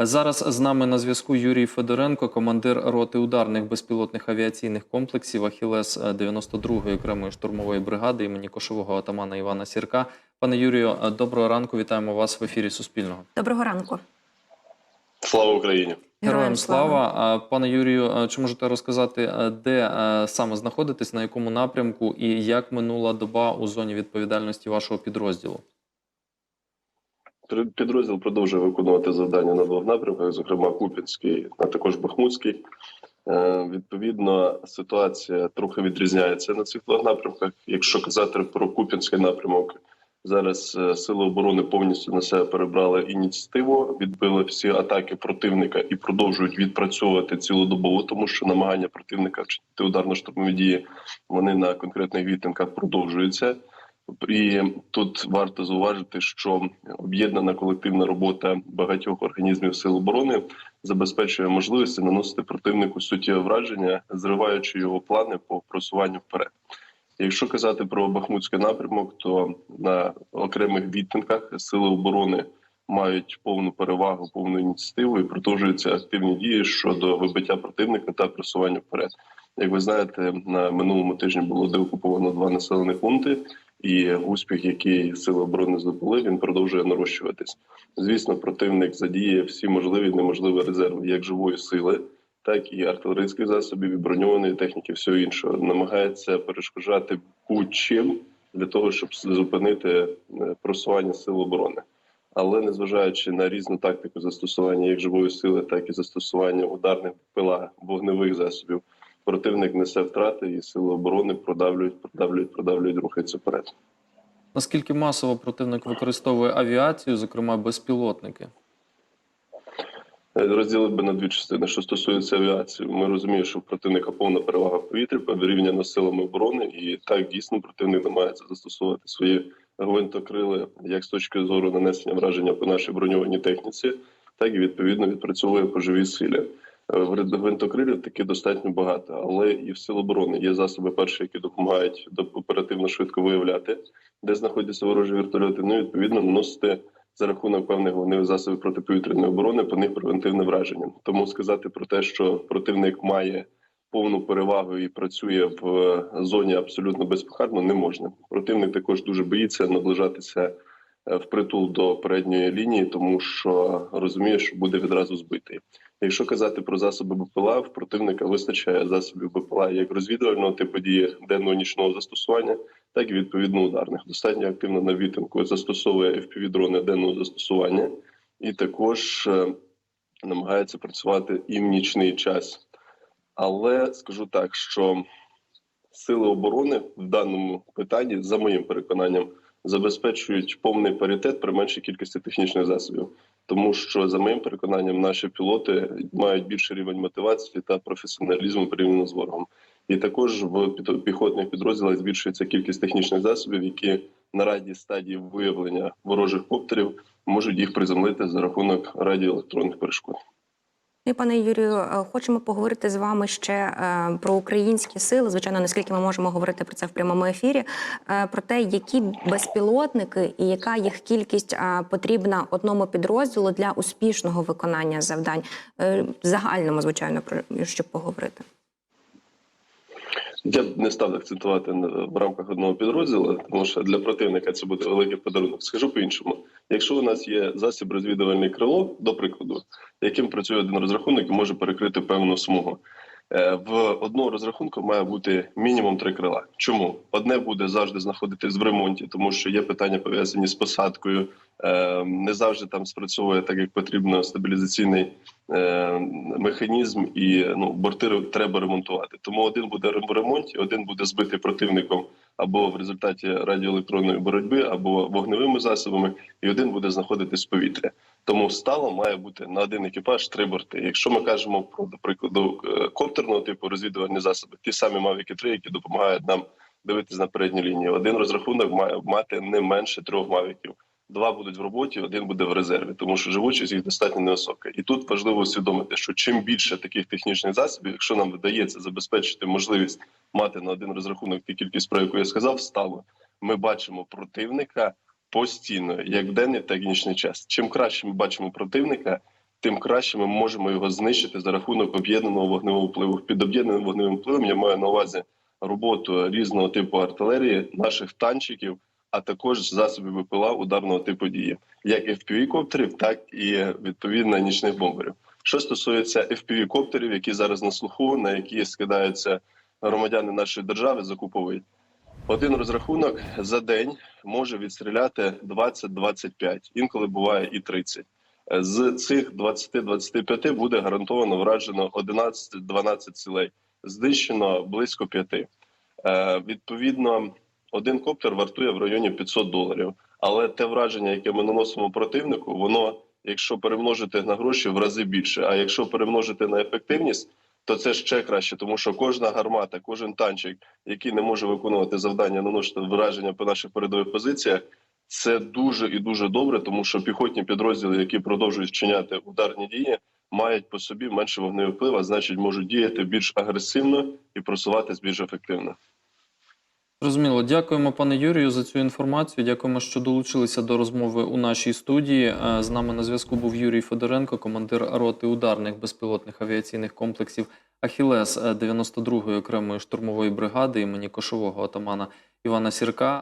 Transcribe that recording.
Зараз з нами на зв'язку Юрій Федоренко, командир роти ударних безпілотних авіаційних комплексів Ахілес 92-ї окремої штурмової бригади імені кошового атамана Івана Сірка. Пане Юрію, доброго ранку. Вітаємо вас в ефірі Суспільного. Доброго ранку. Слава Україні! Героям слава. Пане Юрію, чи можете розказати, де саме знаходитесь, на якому напрямку і як минула доба у зоні відповідальності вашого підрозділу? Підрозділ продовжує виконувати завдання на двох напрямках, зокрема Купінський, а також Бахмутський. Е, Відповідно, ситуація трохи відрізняється на цих двох напрямках. Якщо казати про Купінський напрямок, зараз е, сили оборони повністю на себе перебрали ініціативу, відбили всі атаки противника і продовжують відпрацьовувати цілодобово, тому що намагання противника вчинити ударно-штурмові дії вони на конкретних відтинках продовжуються. І тут варто зауважити, що об'єднана колективна робота багатьох організмів сил оборони забезпечує можливості наносити противнику суттєве враження, зриваючи його плани по просуванню вперед. Якщо казати про Бахмутський напрямок, то на окремих відтинках сили оборони мають повну перевагу, повну ініціативу і продовжуються активні дії щодо вибиття противника та просування вперед. Як ви знаєте, на минулому тижні було деокуповано два населені пункти, і успіх, який сили оборони здобули, він продовжує нарощуватись. Звісно, противник задіє всі можливі і неможливі резерви, як живої сили, так і артилерійських засобів, і броньованої техніки, всього іншого. Намагається перешкоджати будь-чим для того, щоб зупинити е, просування сил оборони. Але незважаючи на різну тактику застосування як живої сили, так і застосування ударних пила вогневих засобів, противник несе втрати, і сили оборони продавлюють, продавлюють, продавлюють, рухаються вперед. Наскільки масово противник використовує авіацію, зокрема безпілотники? Розділив би на дві частини. Що стосується авіації, ми розуміємо, що в противника повна перевага в повітрі порівняно з силами оборони, і так дійсно противник намагається застосувати свої гвинтокрили як з точки зору нанесення враження по нашій броньованій техніці, так і відповідно відпрацьовує по живій силі. Гвинтокрилів таки достатньо багато, але і в сил оборони є засоби перші, які допомагають до- оперативно швидко виявляти, де знаходяться ворожі вертольоти. Ну і, відповідно наносити за рахунок певних вогневих засобів протиповітряної оборони по них превентивне враження. Тому сказати про те, що противник має повну перевагу і працює в е, зоні абсолютно безпохарно, не можна. Противник також дуже боїться наближатися впритул до передньої лінії, тому що розуміє, що буде відразу збитий. Якщо казати про засоби БПЛА, в противника вистачає засобів БПЛА як розвідувального типу дії денного нічного застосування, так і відповідно ударних. Достатньо активно на відтинку застосовує FPV-дрони денного застосування і також е, намагається працювати і в нічний час. Але скажу так, що сили оборони в даному питанні, за моїм переконанням, забезпечують повний паритет при меншій кількості технічних засобів, тому що за моїм переконанням, наші пілоти мають більший рівень мотивації та професіоналізму порівняно з ворогом. І також в пі- піхотних підрозділах збільшується кількість технічних засобів, які на ранній стадії виявлення ворожих коптерів можуть їх приземлити за рахунок радіоелектронних перешкод. І пане Юрію, е, хочемо поговорити з вами ще е, про українські сили. Звичайно, наскільки ми можемо говорити про це в прямому ефірі, е, про те, які безпілотники і яка їх кількість потрібна одному підрозділу для успішного виконання завдань. Загальному, звичайно, про щоб поговорити. Я б не став акцентувати в рамках одного підрозділу, тому що для противника це буде великий подарунок. Скажу по-іншому: якщо у нас є засіб розвідувальний крило, до прикладу, яким працює один розрахунок і може перекрити певну смугу. Е, В одного розрахунку має бути мінімум три крила. Чому одне буде завжди знаходитись в ремонті, тому що є питання пов'язані з посадкою, е, не завжди там спрацьовує так, як потрібно стабілізаційний е, механізм, і ну борти треба ремонтувати. Тому один буде в ремонті, один буде збитий противником або в результаті радіоелектронної боротьби, або вогневими засобами, і один буде знаходитись в повітрі. Тому стало має бути на один екіпаж три борти. Якщо ми кажемо про до прикладу е, коптерного типу розвідувальні засоби, ті самі Mavic 3, які допомагають нам дивитися на передню лінію. Один розрахунок має мати не менше трьох мавіків. Два будуть в роботі, один буде в резерві, тому що живучість їх достатньо невисока. І тут важливо усвідомити, що чим більше таких технічних засобів, якщо нам вдається забезпечити можливість мати на один розрахунок ту кількість, про яку я сказав, стало, ми бачимо противника постійно, як в денний, так і нічний час. Чим краще ми бачимо противника, тим краще ми можемо його знищити за рахунок об'єднаного вогневого впливу. Під об'єднаним вогневим впливом я маю на увазі роботу різного типу артилерії, наших танчиків, а також засобів ВПЛА ударного типу дії, як FPV-коптерів, так і відповідно нічних бомберів. Що стосується FPV-коптерів, які зараз на слуху, на які скидаються громадяни нашої держави, закуповують. Один розрахунок за день може відстріляти 20-25, інколи буває і 30. З цих 20-25 буде гарантовано вражено 11-12 цілей, знищено близько 5. Е, відповідно, один коптер вартує в районі 500 доларів. Але те враження, яке ми наносимо противнику, воно, якщо перемножити на гроші, в рази більше. А якщо перемножити на ефективність, то це ще краще, тому що кожна гармата, кожен танчик, який не може виконувати завдання наносити враження по наших передових позиціях, це дуже і дуже добре, тому що піхотні підрозділи, які продовжують вчиняти ударні дії, мають по собі менше вогневий вплив, а значить можуть діяти більш агресивно і просуватись більш ефективно. Зрозуміло, дякуємо, пане Юрію, за цю інформацію. Дякуємо, що долучилися до розмови у нашій студії. Е, З нами на зв'язку був Юрій Федоренко, командир роти ударних безпілотних авіаційних комплексів Ахілес 92-ї окремої штурмової бригади імені кошового отамана Івана Сірка.